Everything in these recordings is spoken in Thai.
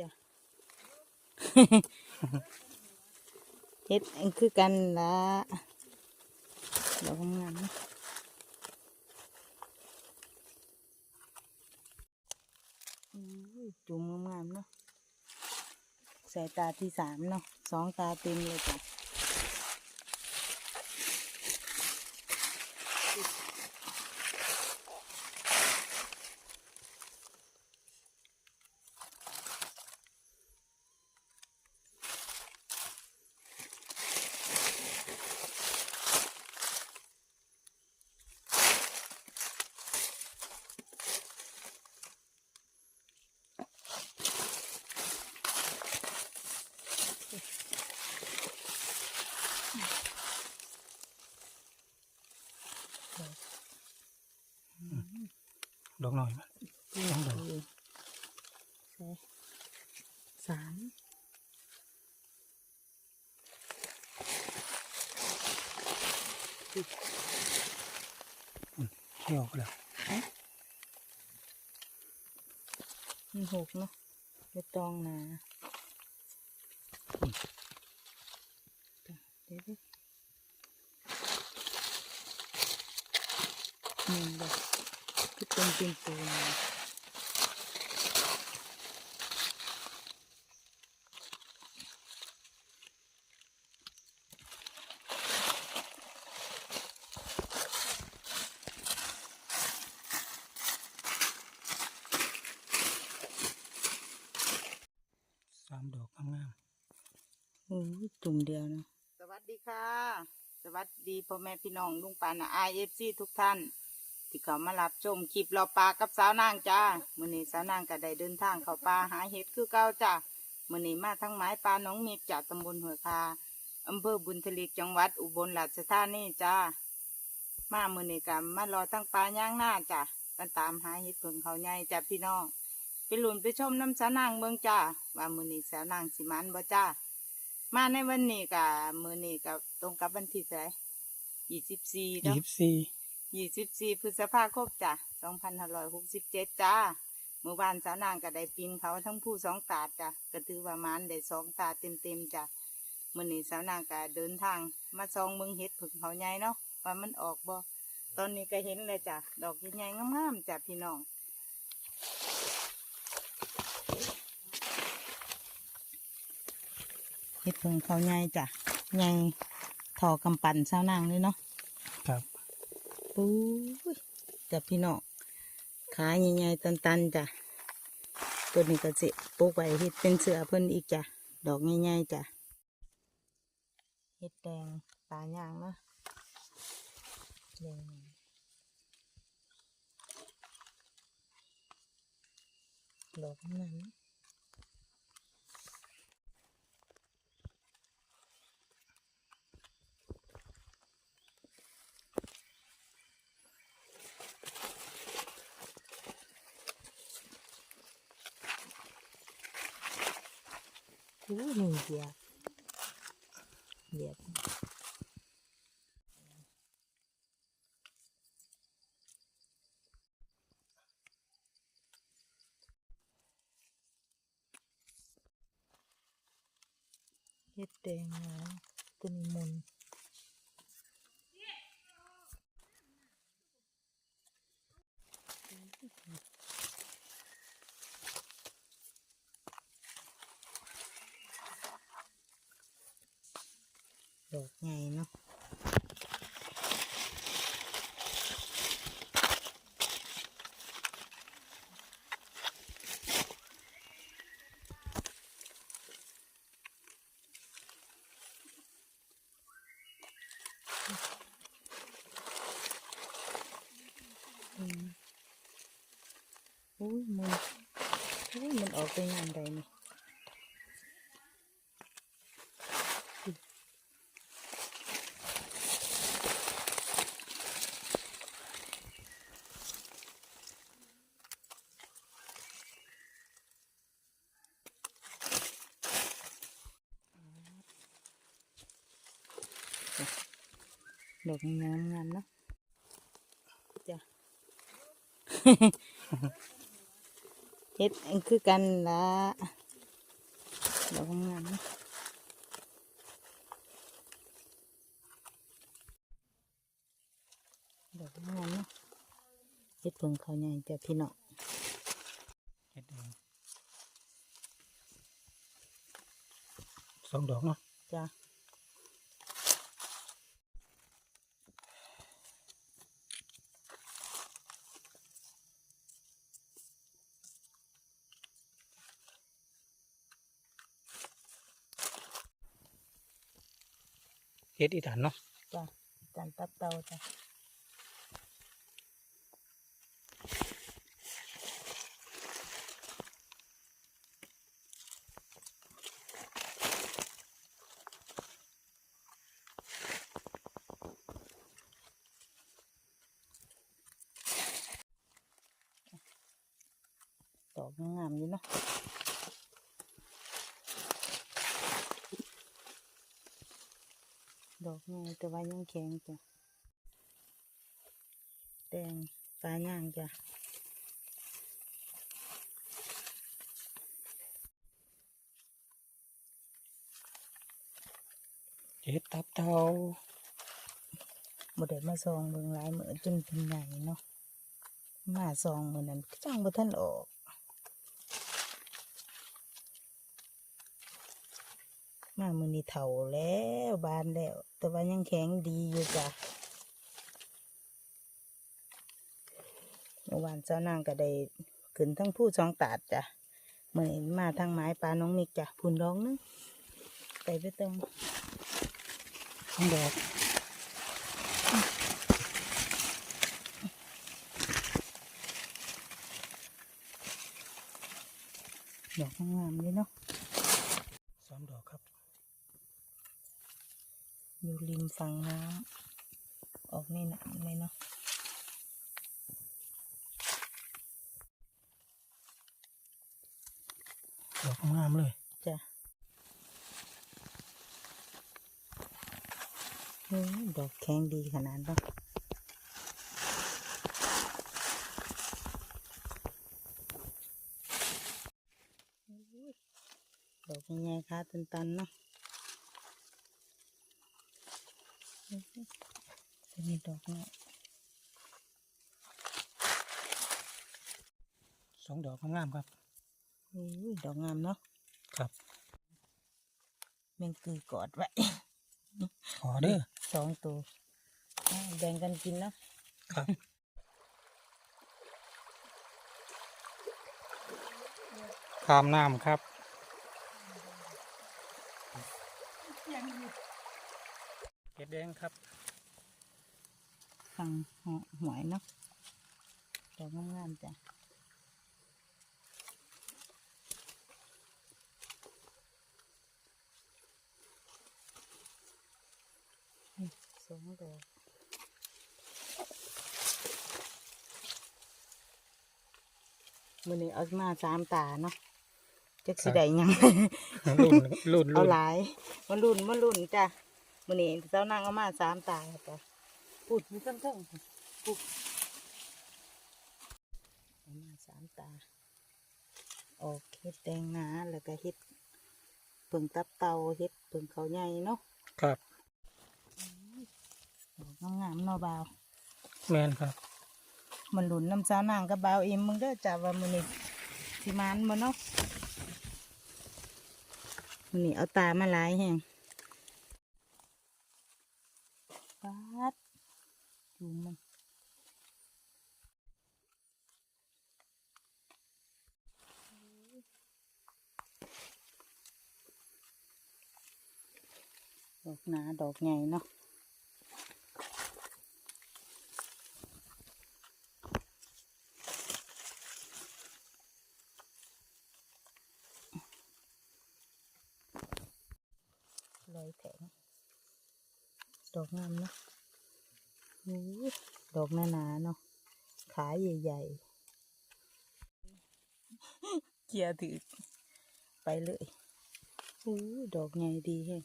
จ้ะเฮ็ดคือกันละดอกงานจุ่มงามๆเนาะสายตาที่สามเนาะสองตาเต็มเลยจ้ะ ดอกหน่อยมั้ยสองดอกใช่สามเที่ยวก็แล้วมีหกเนาะไม่ต้องนะจ้ะเดี๋ยวดิหนึ่งดอก คือเป็นเป็นปูนนะสามดอกงามโอ้ยจุ่มเดียวเนาะสวัสดีค่ะ สวัสดีพ่อแม่พี่น้องลุงปานาไอเอฟซีทุกท่าน ที่เขามารับชมคลิปเราปลากับสาวนางจ้ามื่อนี้สาวนางก็ได้เดินทางเขาป่าหาเห็ดคือเก่าจ้ามื่อนี้มาทั้งไม้ปลาหน้องเมฆจากตำบลหัวคาอำเภอบุญทลีจังหวัดอุบลราชธานีจ้ามามื่อนี้ก็มารอทั้งปลาย่างหน้าจ้ากันตามหาเห็ดเพิ่งเขาใหญ่จ้าพี่น้องไปหลุนไปชมน้ำสาวนางเมืองจ้าว่ามื่อนี้สาวนางสิมันบ่จ้ามาในวันนี้กับมือนี้กับตรงกับวันที่เท่าไหร่ยี่สิบสี่ยี่สิบสี่ ยี่สิบสี่พฤษภาคมจ้ะสองพันห้าร้อยหกสิบเจ็ดจ้าเมื่อวานสาวนางก็ได้ปีนเขาทั้งผู้สองตาจ้ะก็ถือว่ามันได้สองตาเต็มเต็มๆจ้ะมื่อนี้สาวนางก็เดินทาง มาซองเมืองเห็ดผึ่งเขาใหญ่เนาะว่ามันออกบ่ตอนนี้ก็เห็นเลยจ้ะดอกใหญ่ๆงามๆจ้ะพี่น้องเห็ดเพิ่งเขาใหญ่จ้ะใหญ่ทอกำปั่นสาวนางเลยเนาะ ปุ้ยจ้ะพี่น้องขาใหญ่ๆตันๆจ้ะตัวนี้ก็สิปลูกไว้เห็ดเป็นเสือเพิ่นอีกจ้ะดอกใหญ่ๆจ้ะเห็ดแดงตาย่างนะแดงดอกนั้น อู้นี่เดียบเดียบเฮ็ดแดงนะตัวนี้มุน ดอกใหญ่เนาะอืมอุ้ยมันอุ้ยมันออกไปงานใดนี่ ดอกงามงามๆเนาะจ้ะเฮ็ดอันคือกันละดอกงามๆนะดอกงามๆเนาะเฮ็ดเพิ่งเขาใหญ่แต่พี่น้องเฮ็ดเองสองดอกเนาะจ้า เฮ็ดอีฐานเนาะจ้าจานตับเตาจ้าดอกงามอยู่เนาะ อกงามแต่ว่ายังแข็งจ้ะแดงปลาย่างจ้ะเฮ็ดตับเตาบ่ได้มาซองเบิ่งหลายมื้อจนเป็นใหญ่เนาะมาซองมื้อนั้นก็จังบ่ทันออก มามือนี้เฒ่าแล้วบานแล้ว แต่ว่ายังแข็งดีอยู่จ้ะเมื่อวานเจ้านางก็ได้ขึ้นทั้งผู้สองตาดจ้ะเหมือนมาทางไม้ปลาน้องมิกจ้ะพุ่นร้องนึงไปไปติมสองดอกดอกงามเลยเนาะ สามดอกครับ อยู่ริม ฝั่งน้ำออกในน้ำเลยเนาะดอกงามเลยจ้ะเฮ้ยดอกแข็งดีขนาดเนาะดอกใหญ่ๆค่ะตันๆเนาะ จะมีดอกเนาะสองดอกงามๆครับอุ้ยดอกงามเนาะครับแมงกือกอดไว้ขอเด้อสองตัวอ่าแบ่งกันกินเนาะครับข้ามน้ำครับเฮ็ดแดงครับ ฟังหวยเนาะดอกงามๆจ้ะนี่สองดอกมือนี้เอามาสามตาเนาะจักสิได้หยังรุ่นรุ่นเอารุ่นหลายมันรุ่นมันรุ่นจ้ะมือนี้เจ้านางเอามาสามตาแล้วจ้ะ พูดมีเพิ่งๆพูดเอามาสามตา ออกเห็ดแดงหนาแล้วก็เห็ดเปิงตับเตาเห็ดเปิงเขาใหญ่เนาะครับ ดอกงามๆเนาะบ่าว แมนครับ มันหลุนน้ำสาวนางกับบ่าวเอ็มมึงเด้อจ้ะว่ามือนี้สิมานมาเนาะมือนี้เอาตามาหลายแฮงปัด จูงมันดอกหนาดอกใหญ่เนาะลอยแถงดอกงามเนาะ ดอกหนาๆเนาะ ขาใหญ่ๆ เกียร์ถือไปเลยอู้ดอกใหญ่ดีแฮง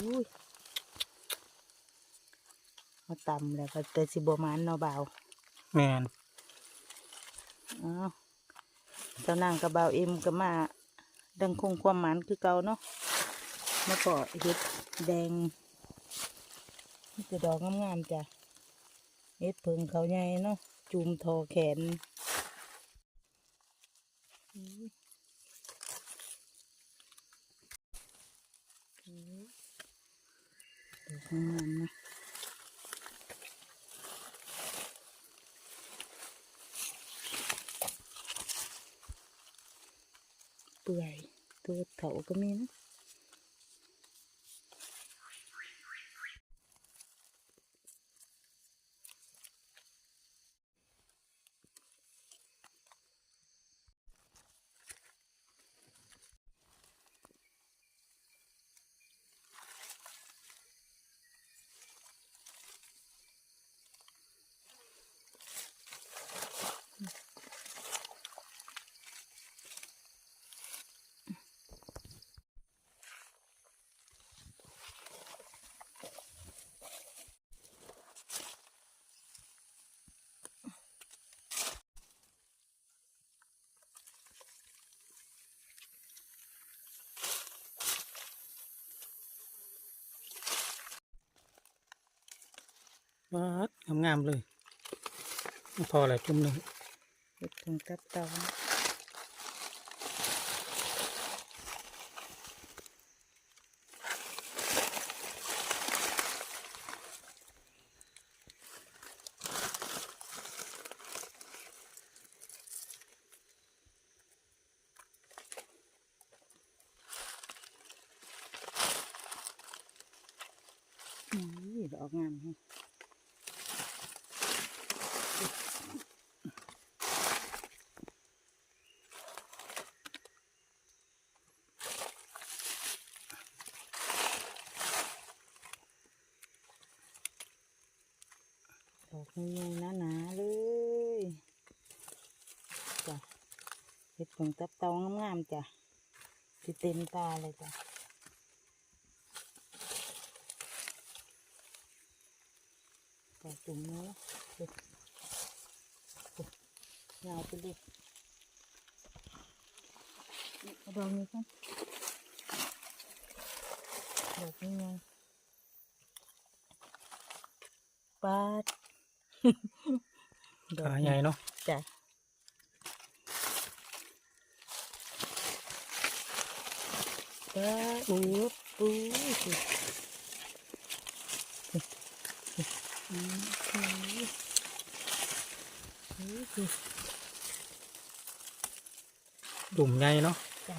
อุ้ยมาตำแล้วก็แต่สิบหมานเนาะเบาวแมนอ้าว เจ้านางกับเบาเอ็มก็มา ดังคงความหมันคือเก่าเนาะมากาะเห็ดแดงนี่จะดอกงามๆจ้ะเห็ดเพิงเขาใหญ่เนาะจุ่มทอแขนดอกงามนะ เปื่อยตัวเถาก็มีนะ วัดงามๆเลย พอแล้วจุ่มหนึ่งเห็ดเพิงตับเตาอุ้ยดอกงามแฮ ดอกใหญ่ๆหนาๆเลยจ้ะเห็ดผงตับเตางามๆจ้ะสิเต็มตาเลยจ้ะจ้ะจุ่มเนื้อเด็ดยาวไปเลยนี่เอาดอกนี้กันดอกนี้ไงปาด ขาใหญ่เนาะจ้ะปาดอู้อู้สิอืมอู้อู้สิจุ่มใหญ่เนาะ จ้ะ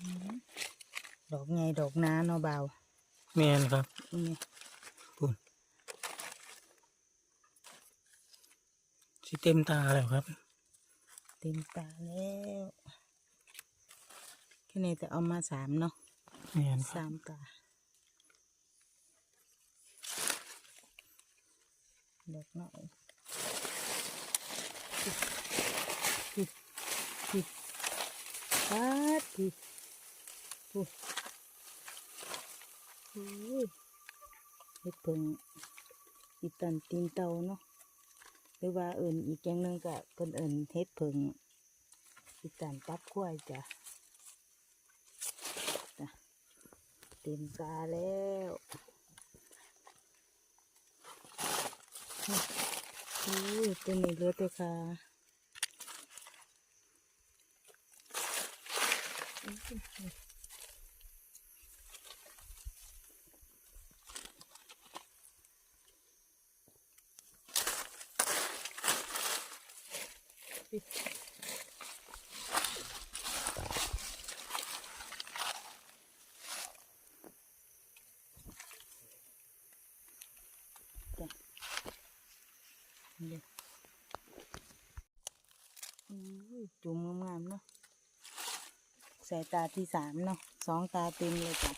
อืมด อกไงดอกน้าเนาะเบาแมนครับนี่ปุ่นสิเต็มตาแล้วครับ เต็มตาแล้วแค่นี้จะเอามาสามเนาะแมนครับสามตาดอกหน่อยปิดปิดปัดปิดปุ๊บโอ้ย เฮ็ดเพิ่งอีตันตีนเตาเนาะหรือว่าเอิ่นอีกอย่างหนึงก็เพิ่นเอิ่นเฮ็ดเพิ่งอีตันตับกล้วยจ้ะเต็มตาแล้วโอ้ยตัวนี้เหลือแต่ขานี่อุ้ ยจุ่มงามๆเนาะใส่ตาที่สามเนาะสองตาเต็มเลยจ้ะ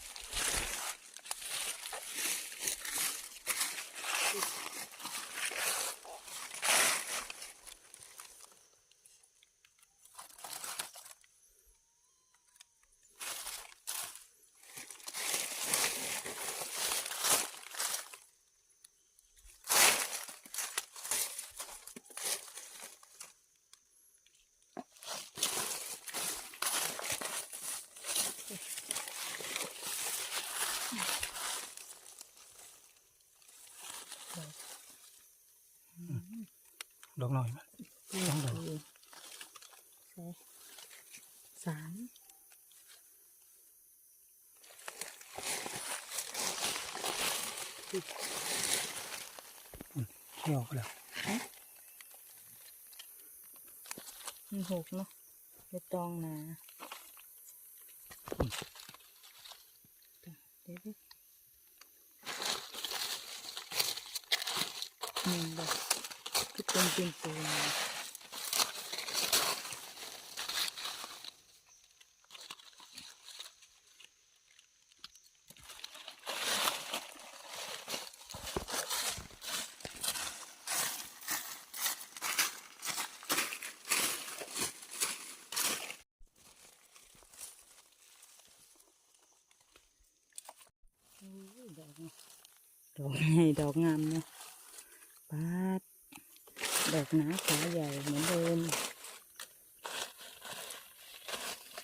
อกหน่อยมันสองดอกสามเที่ยวก็แล้วมีหกเนาะไม่ต้องนะเดี๋ยวดิหนึ่งดอก คือเป็นเป็ ดอกหนาขาใหญ่เหมือนเดิม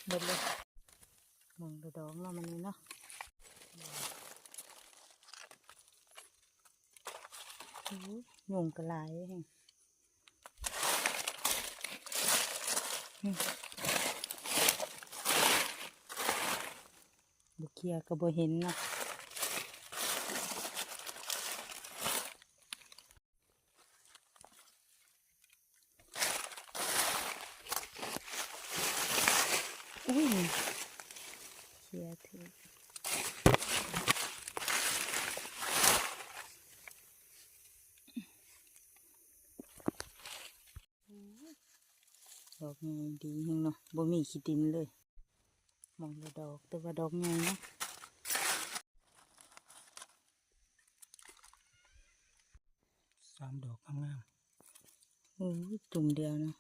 หมดเลยมองดูดอกเนามันนี่เนาะโอ้ยยุงกระลายแฮงบุเคียก็บ่เห็นเนาะ อุ้ยเคลียร์ถือดอกใหญ่ดีแฮงเนาะบ่มี ขี้ดินเลย มองดูดอกแต่ว่าดอกใหญ่เนาะสามดอกงามโอ้ยจุ่มเดียวเนาะ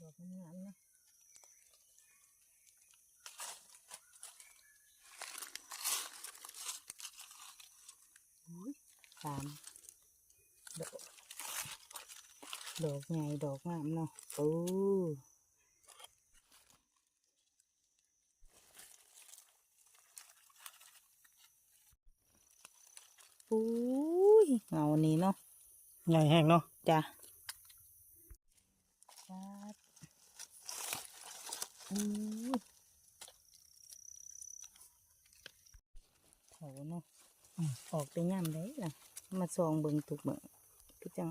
ดอกมันงามเนาะอุ้ยสามดอกดอก ใหญ่ดอกงามเนาะโอ้อุ้ยเงานี้เนาะๆใหญ่แห้งเนาะจ้ะปาดอุ้ยโหเนาะออกไปย่ำได้ล่ะ มาซองเบิ่งตุกเบิ่งคือจัง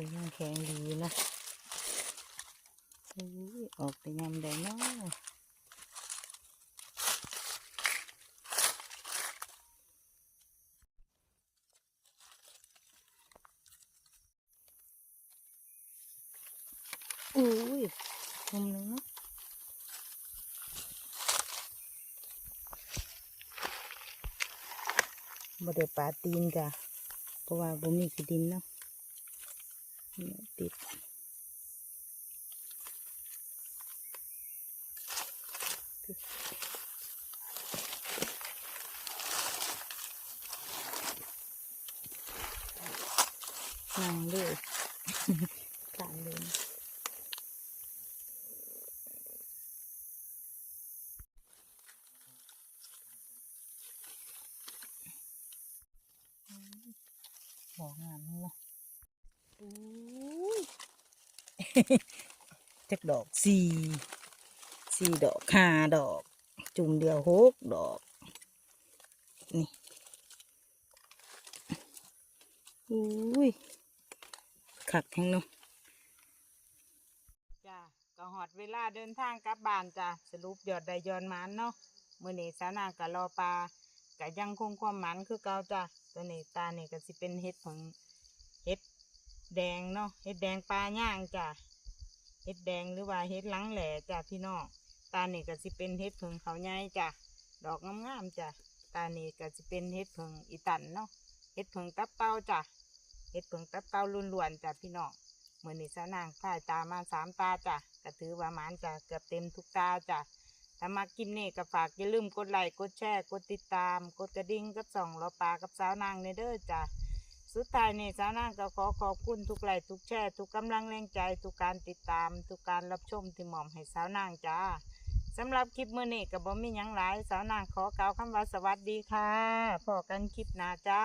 แต่ยังแข็งดีนะอุ้ยออกไปยำได้เนาะอุ้ยมุมหนึงเนาะบ่ได้ปาตีนจ้ะเพราะว่าบ่มีขี้ดินเนาะ เนี่ยติดนั่งเลย กลางเลย บอกงามเนาะอู้ย จักดอกสี่สี่ดอกห้าดอก จุ่มเดียวหกดอก นี่อุ้ยขัดแห้งเนาะจ้าก็หอดเวลาเดินทางกลับบ้านจ้าสรุปยอดได้ยอนมันเนาะมื่อนี้สาวนางก็รอปลาก็ยังคงความหมันคือเก่าจ้าตัวนี้ตาเนี่ยก็สิเป็นเห็ดของเห็ดแดงเนาะเห็ดแดงปลาย่างจ้า เห็ดแดงหรือว่าเห็ดหลังแหล่จ้าพี่น้องตานี่ก็สิเป็นเห็ดเพิงเขาใหญ่จ้าดอกงามๆจ้าตานี่ก็สิเป็นเห็ดเพิงอีตันเนาะเห็ดเพิงตับเต้าจ้าเห็ดเพิงตับเต้าล้วนๆจ้าพี่น้องเมื่อนี้สาวนางพ่ายตามาสามตาจ้าก็ถือว่าหมานจ้าเกือบเต็มทุกตาจ้าถ้ามากินนี่ก็ฝากอย่าลืมกดไลค์กดแชร์กดติดตาม กดกระดิ่งกับส่องรอปลากับสาวนางในเด้อจ้ะ สุดท้ายนี่สาวนางก็ขอขอบคุณทุกไลค์ทุกแชร์ทุกกำลังแรงใจ ทุกการติดตาม ทุกการรับชมที่หม่อมให้สาวนางจ้าสำหรับคลิปมื้อนี้กับบ่มีหยังหลาย สาวนางขอกล่าวคำว่าสวัสดีค่ะพอกันคลิปหน้าจ้า